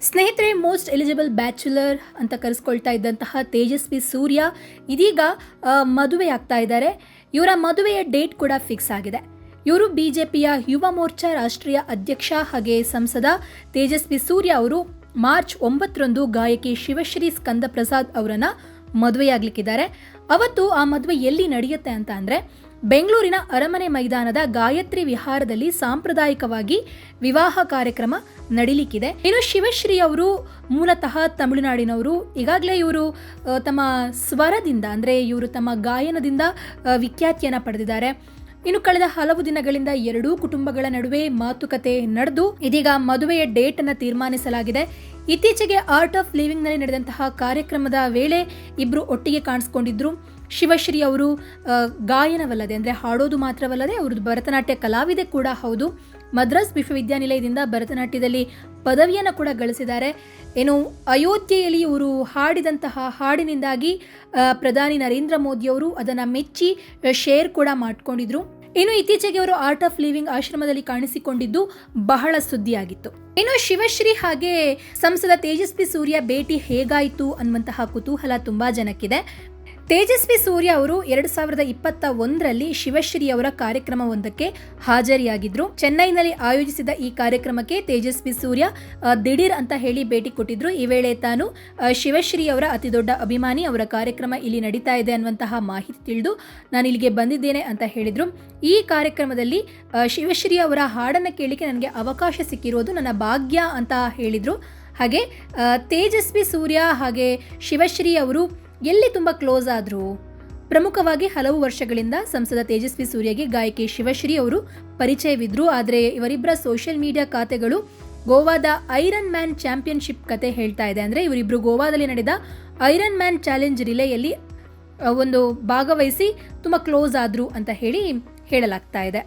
ಸ್ನೇಹಿತರೆ most eligible bachelor ಅಂತ ಕರೆಸ್ಕೊಳ್ತಾ ಇದ್ದಂತಹ ತೇಜಸ್ವಿ ಸೂರ್ಯ ಇದೀಗ ಮದುವೆ ಆಗ್ತಾ ಇದ್ದಾರೆ. ಇವರ ಮದುವೆಯ ಡೇಟ್ ಕೂಡ ಫಿಕ್ಸ್ ಆಗಿದೆ. ಇವರು ಬಿಜೆಪಿಯ ಯುವ ಮೋರ್ಚಾ ರಾಷ್ಟ್ರೀಯ ಅಧ್ಯಕ್ಷ ಹಾಗೆ ಸಂಸದ ತೇಜಸ್ವಿ ಸೂರ್ಯ ಅವರು ಮಾರ್ಚ್ ಒಂಬತ್ತರಂದು ಗಾಯಕಿ ಶಿವಶ್ರೀ ಸ್ಕಂದ ಪ್ರಸಾದ್ ಅವರನ್ನ ಮದುವೆಯಾಗ್ಲಿಕ್ಕಿದ್ದಾರೆ. ಅವತ್ತು ಆ ಮದುವೆ ಎಲ್ಲಿ ನಡೆಯುತ್ತೆ ಅಂತ ಅಂದರೆ ಬೆಂಗಳೂರಿನ ಅರಮನೆ ಮೈದಾನದ ಗಾಯತ್ರಿ ವಿಹಾರದಲ್ಲಿ ಸಾಂಪ್ರದಾಯಿಕವಾಗಿ ವಿವಾಹ ಕಾರ್ಯಕ್ರಮ ನಡೀಲಿಕ್ಕಿದೆ. ಇನ್ನು ಶಿವಶ್ರೀ ಅವರು ಮೂಲತಃ ತಮಿಳುನಾಡಿನವರು. ಈಗಾಗಲೇ ಇವರು ತಮ್ಮ ಸ್ವರದಿಂದ ಅಂದರೆ ಇವರು ತಮ್ಮ ಗಾಯನದಿಂದ ವಿಖ್ಯಾತಿಯನ್ನು ಪಡೆದಿದ್ದಾರೆ. ಇನ್ನು ಕಳೆದ ಹಲವು ದಿನಗಳಿಂದ ಎರಡೂ ಕುಟುಂಬಗಳ ನಡುವೆ ಮಾತುಕತೆ ನಡೆದು ಇದೀಗ ಮದುವೆಯ ಡೇಟ್ ಅನ್ನು ತೀರ್ಮಾನಿಸಲಾಗಿದೆ. ಇತ್ತೀಚೆಗೆ ಆರ್ಟ್ ಆಫ್ ಲಿವಿಂಗ್ನಲ್ಲಿ ನಡೆದಂತಹ ಕಾರ್ಯಕ್ರಮದ ವೇಳೆ ಇಬ್ರು ಒಟ್ಟಿಗೆ ಕಾಣಿಸ್ಕೊಂಡಿದ್ರು. ಶಿವಶ್ರೀ ಅವರು ಗಾಯನವಲ್ಲದೆ, ಅಂದರೆ ಹಾಡೋದು ಮಾತ್ರವಲ್ಲದೆ ಅವ್ರದ್ದು ಭರತನಾಟ್ಯ ಕಲಾವಿದೆ ಕೂಡ ಹೌದು. ಮದ್ರಾಸ್ ವಿಶ್ವವಿದ್ಯಾನಿಲಯದಿಂದ ಭರತನಾಟ್ಯದಲ್ಲಿ ಪದವಿಯನ್ನು ಕೂಡ ಗಳಿಸಿದ್ದಾರೆ. ಏನು, ಅಯೋಧ್ಯೆಯಲ್ಲಿ ಇವರು ಹಾಡಿದಂತಹ ಹಾಡಿನಿಂದಾಗಿ ಪ್ರಧಾನಿ ನರೇಂದ್ರ ಮೋದಿಯವರು ಅದನ್ನು ಮೆಚ್ಚಿ ಶೇರ್ ಕೂಡ ಮಾಡ್ಕೊಂಡಿದ್ರು. ಇನ್ನು ಇತ್ತೀಚೆಗೆ ಅವರು ಆರ್ಟ್ ಆಫ್ ಲಿವಿಂಗ್ ಆಶ್ರಮದಲ್ಲಿ ಕಾಣಿಸಿಕೊಂಡಿದ್ದು ಬಹಳ ಸುದ್ದಿಯಾಗಿತ್ತು. ಇನ್ನು ಶಿವಶ್ರೀ ಹಾಗೆ ಸಂಸದ ತೇಜಸ್ವಿ ಸೂರ್ಯ ಭೇಟಿ ಹೇಗಾಯಿತು ಅನ್ನುವಂತಹ ಕುತೂಹಲ ತುಂಬಾ ಜನಕ್ಕಿದೆ. ತೇಜಸ್ವಿ ಸೂರ್ಯ ಅವರು ಎರಡು ಸಾವಿರದ ಇಪ್ಪತ್ತ ಒಂದರಲ್ಲಿ ಶಿವಶ್ರೀ ಅವರ ಕಾರ್ಯಕ್ರಮವೊಂದಕ್ಕೆ ಹಾಜರಿಯಾಗಿದ್ರು. ಚೆನ್ನೈನಲ್ಲಿ ಆಯೋಜಿಸಿದ ಈ ಕಾರ್ಯಕ್ರಮಕ್ಕೆ ತೇಜಸ್ವಿ ಸೂರ್ಯ ದಿಢೀರ್ ಅಂತ ಹೇಳಿ ಭೇಟಿ ಕೊಟ್ಟಿದ್ರು. ಈ ವೇಳೆ ತಾನು ಶಿವಶ್ರೀ ಅವರ ಅತಿ ದೊಡ್ಡ ಅಭಿಮಾನಿ, ಅವರ ಕಾರ್ಯಕ್ರಮ ಇಲ್ಲಿ ನಡೀತಾ ಇದೆ ಅನ್ನುವಂತಹ ಮಾಹಿತಿ ತಿಳಿದು ನಾನು ಇಲ್ಲಿಗೆ ಬಂದಿದ್ದೇನೆ ಅಂತ ಹೇಳಿದ್ರು. ಈ ಕಾರ್ಯಕ್ರಮದಲ್ಲಿ ಶಿವಶ್ರೀ ಅವರ ಹಾಡನ್ನು ಕೇಳಿಕೆ ನನಗೆ ಅವಕಾಶ ಸಿಕ್ಕಿರೋದು ನನ್ನ ಭಾಗ್ಯ ಅಂತ ಹೇಳಿದರು. ಹಾಗೆ ತೇಜಸ್ವಿ ಸೂರ್ಯ ಹಾಗೆ ಶಿವಶ್ರೀ ಅವರು ಎಲ್ಲಿ ತುಂಬ ಕ್ಲೋಸ್ ಆದ್ರು ಪ್ರಮುಖವಾಗಿ ಹಲವು ವರ್ಷಗಳಿಂದ ಸಂಸದ ತೇಜಸ್ವಿ ಸೂರ್ಯಗೆ ಗಾಯಕಿ ಶಿವಶ್ರೀ ಅವರು ಪರಿಚಯವಿದ್ರು. ಆದರೆ ಇವರಿಬ್ಬರ ಸೋಷಿಯಲ್ ಮೀಡಿಯಾ ಖಾತೆಗಳು ಗೋವಾದ ಐರನ್ ಮ್ಯಾನ್ ಚಾಂಪಿಯನ್ಶಿಪ್ ಕತೆ ಹೇಳ್ತಾ ಇದೆ. ಅಂದರೆ ಇವರಿಬ್ಬರು ಗೋವಾದಲ್ಲಿ ನಡೆದ ಐರನ್ ಮ್ಯಾನ್ ಚಾಲೆಂಜ್ ರಿಲೇಯಲ್ಲಿ ಒಂದು ಭಾಗವಹಿಸಿ ತುಂಬ ಕ್ಲೋಸ್ ಆದರು ಅಂತ ಹೇಳಿ ಹೇಳಲಾಗ್ತಾ ಇದೆ.